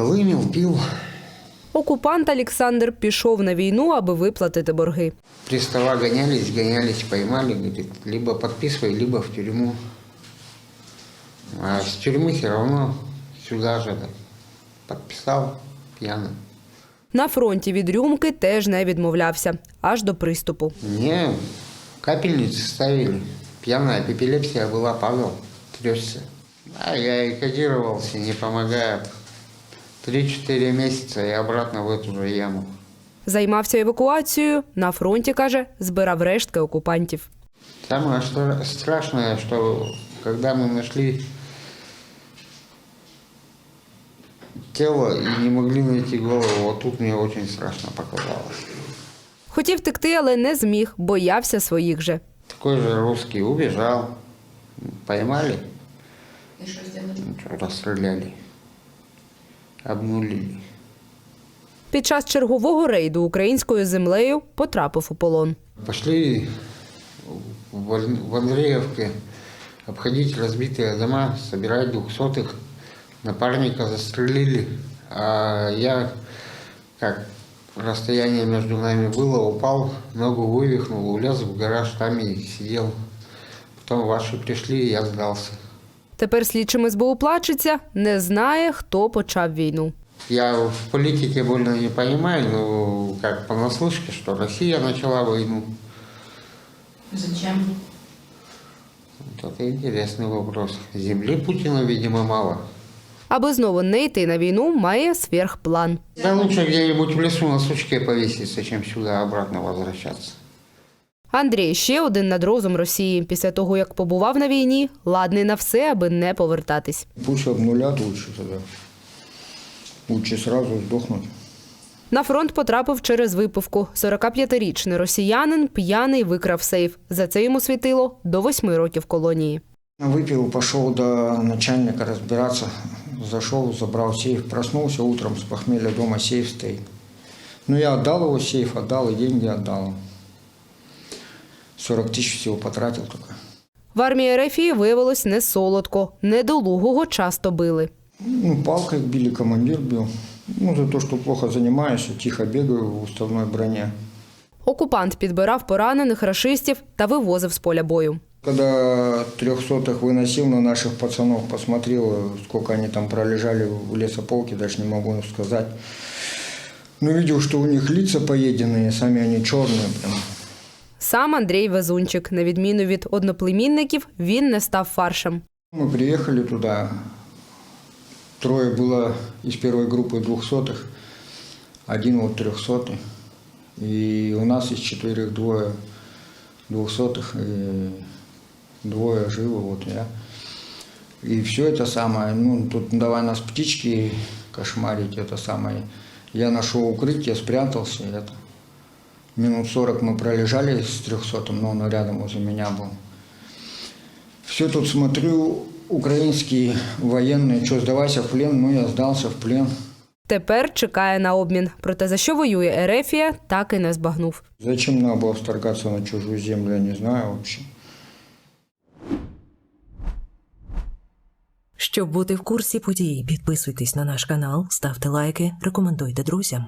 Калинів, Пів. Окупант Олександр пішов на війну, аби виплатити борги. Пристава ганялись, ганялись, поймали, либо підписуй, либо в тюрму. А з тюрми все одно сюди же підписав п'яним. На фронті від рюмки теж не відмовлявся аж до приступу. Ні, капельниці ставили. П'яна епілепсія була Павел трьохся. А я і кодірувався, не допомагає. 3-4 місяці і обратно в цю ж яму. Займався евакуацією. На фронті каже, збирав рештки окупантів. Саме страшне, що коли ми знайшли тіло і не могли знайти голову, тут мені дуже страшно показалось. Хотів текти, але не зміг, боявся своїх же. Такий же русский убежал, поймали, Розстріляли обнулили. Під час чергового рейду українською землею потрапив у полон. Пошли в Ан- в Андреевке обходить разбитые дома, собирать двухсотых. Напарника застрелили, а я, как расстояние между нами было, упал, ногу вывихнул, улез в гараж, там и сидел. Потом ваши пришли, и я сдался. Тепер слідчим СБУ плачеться, не знає, хто почав війну. Я в политике больно не понимаю, но как понаслышке, что Россия начала войну. Зачем? Вот это интересный вопрос. Земли Путина, видимо, мало. Аби знову не йти на війну, має сверхплан. Да лучше где-нибудь в лесу на сучке повеситься, чем сюда обратно возвращаться. Андрій ще один над розум Росії. Після того, як побував на війні, ладний на все, аби не повертатись. Пусть обнулят лучше тогда. Лучше сразу сдохнуть. На фронт потрапив через випивку. 45-річний росіянин п'яний викрав сейф. За це йому світило до восьми років колонії. Выпил, пошел до начальника разбираться. Зашел, забрал сейф, проснулся утром с похмелья, дома сейф стоит. Ну, я отдал его сейф, отдал и деньги отдал. 40 тысяч всего потратил только. В армії Рефії виявилось не солодко. Недолугого часто били. Ну, палкой били, командир бил. Ну, за то, что плохо занимаешься, тихо бегаю в уставной броне. Окупант підбирав поранених рашистів та вивозив з поля бою. Когда трехсотых выносил на наших пацанов, посмотрел, сколько они там пролежали в лесополке, даже не могу сказать. Но видел, что у них лица поеденные, сами они черные прям. Сам Андрій Везунчик, на відміну від одноплемінників, він не став фаршем. Мы приехали туда, трое было из первой группы двухсотых, один вот трехсотый. И у нас из четверых двое двухсотых, и двое живы, вот я. И все это самое, ну, тут давай нас птички кошмарить, это самое. Я нашел укрытие, спрятался, и это. Минут сорок мы пролежали с трехсотым, но он рядом возле меня был. Все тут смотрю, украинские военные, что, сдавайся в плен? Ну, я сдался в плен. Тепер чекає на обмін. Проте за що воює Ерефія, так і не збагнув. Зачем надо было вторгаться на чужую землю, я не знаю вообще. Щоб бути в курсі подій, підписуйтесь на наш канал, ставте лайки, рекомендуйте друзям.